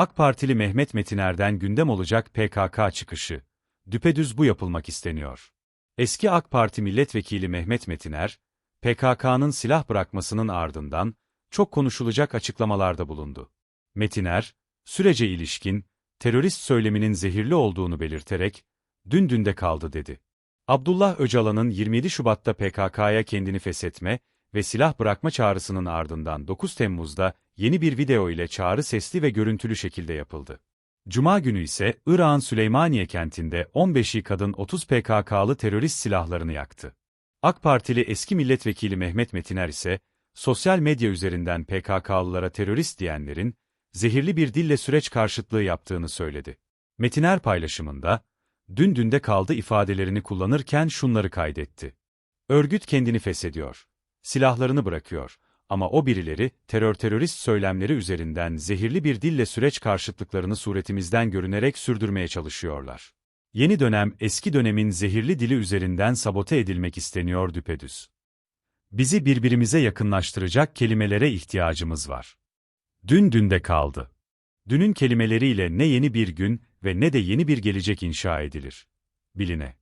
AK Partili Mehmet Metiner'den gündem olacak PKK çıkışı. Düpedüz bu yapılmak isteniyor. Eski AK Parti milletvekili Mehmet Metiner, PKK'nın silah bırakmasının ardından çok konuşulacak açıklamalarda bulundu. Metiner, sürece ilişkin, terörist söyleminin zehirli olduğunu belirterek, dün dünde kaldı dedi. Abdullah Öcalan'ın 27 Şubat'ta PKK'ya kendini feshetme ve silah bırakma çağrısının ardından 9 Temmuz'da yeni bir video ile çağrı sesli ve görüntülü şekilde yapıldı. Cuma günü ise Irak'ın Süleymaniye kentinde 15'i kadın 30 PKK'lı terörist silahlarını yaktı. AK Partili eski milletvekili Mehmet Metiner ise, sosyal medya üzerinden PKK'lılara terörist diyenlerin, zehirli bir dille süreç karşıtlığı yaptığını söyledi. Metiner paylaşımında, dün dünde kaldı ifadelerini kullanırken şunları kaydetti. Örgüt kendini feshediyor. Silahlarını bırakıyor. Ama o birileri, terör terörist söylemleri üzerinden zehirli bir dille süreç karşıtlıklarını suretimizden görünerek sürdürmeye çalışıyorlar. Yeni dönem eski dönemin zehirli dili üzerinden sabote edilmek isteniyor düpedüz. Bizi birbirimize yakınlaştıracak kelimelere ihtiyacımız var. Dün dünde kaldı. Dünün kelimeleriyle ne yeni bir gün ve ne de yeni bir gelecek inşa edilir. Biline.